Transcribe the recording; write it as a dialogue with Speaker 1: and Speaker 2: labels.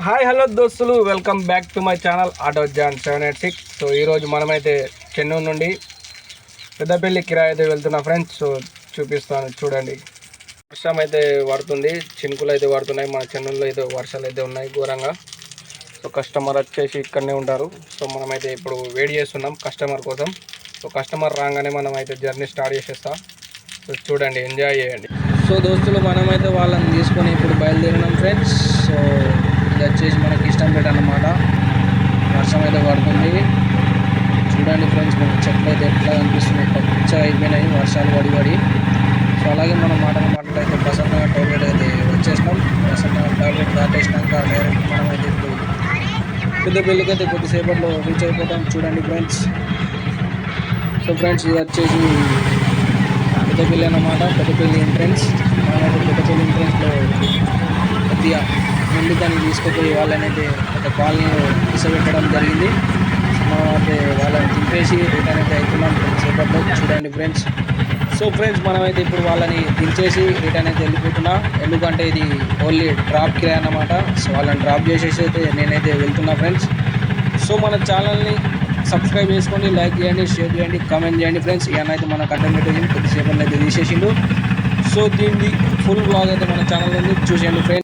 Speaker 1: Hi hello దోస్తులు. Welcome back to my channel auto John seven eight six so ఈరోజు మనమైతే చెన్నూరు నుండి పెద్దపల్లి కిరాయి అయితే వెళ్తున్నా ఫ్రెండ్స్ సో చూపిస్తాను చూడండి. వర్షం అయితే పడుతుంది చినుకులు అయితే పడుతున్నాయి. మన చెన్నూరులో అయితే వర్షాలు అయితే ఉన్నాయి ఘోరంగా. సో కస్టమర్ వచ్చేసి ఇక్కడనే ఉంటారు. సో మనమైతే ఇప్పుడు వెయిట్ చేస్తున్నాం కస్టమర్ కోసం. సో కస్టమర్ రాగానే మనం అయితే జర్నీ స్టార్ట్ చేసేస్తాం. సో చూడండి ఎంజాయ్ చేయండి. సో దోస్తులు మనమైతే వాళ్ళని తీసుకొని ఇప్పుడు బయలుదేరినాం ఫ్రెండ్స్ సో ఇది వచ్చేసి మనకి ఇష్టం పెట్టనమాట వర్షం అయితే పడుతుంది. చూడండి ఫ్రెండ్స్ మనకి చెట్లు అయితే ఎట్లా కనిపిస్తున్నాయి పచ్చ అయిపోయినాయి వర్షాలు పడి పడి. సో అలాగే మనం మాటలు మాటలు అయితే ప్రసన్న టోల్గేట్ అయితే వచ్చేసినాం. ప్రసన్న టాయిలెట్ దాటేసినాక డైరెక్ట్ అయితే ఇప్పుడు పెద్దపల్లికి అయితే కొద్దిసేపట్లో రీచ్ అయిపోతాం. చూడండి ఫ్రెండ్స్. సో ఫ్రెండ్స్ ఇది వచ్చేసి పెద్దపల్లి అన్నమాట. పెద్దపల్లి ఎంట్రన్స్ మనమైతే పెద్దపల్లి ఎంట్రన్స్లో కొద్దిగా ముందు దాన్ని తీసుకుపోయి వాళ్ళని అయితే ఒక కాలనీ ఇసబెట్టడం జరిగింది. మనం అయితే వాళ్ళని దింపేసి రిటర్న్ అయితే అవుతున్నాం కొద్దిసేపట్లో చూడండి ఫ్రెండ్స్. సో ఫ్రెండ్స్ మనమైతే ఇప్పుడు వాళ్ళని దించేసి రిటర్న్ అయితే వెళ్ళిపోతున్నా. ఎందుకంటే ఇది ఓన్లీ డ్రాప్ కిరాయి అన్నమాట. సో వాళ్ళని డ్రాప్ చేసేసి అయితే నేనైతే వెళ్తున్నా ఫ్రెండ్స్. సో మన ఛానల్ని సబ్స్క్రైబ్ చేసుకోండి లైక్ చేయండి షేర్ చేయండి కామెంట్ చేయండి ఫ్రెండ్స్. ఇవన్నైతే మన కంటెంట్ పెట్టేసి కొద్దిసేపు అయితే తీసేసిండు. సో దీన్ని ఫుల్ బ్లాగ్ అయితే మన ఛానల్ ఉంది. చూసేయండి ఫ్రెండ్స్.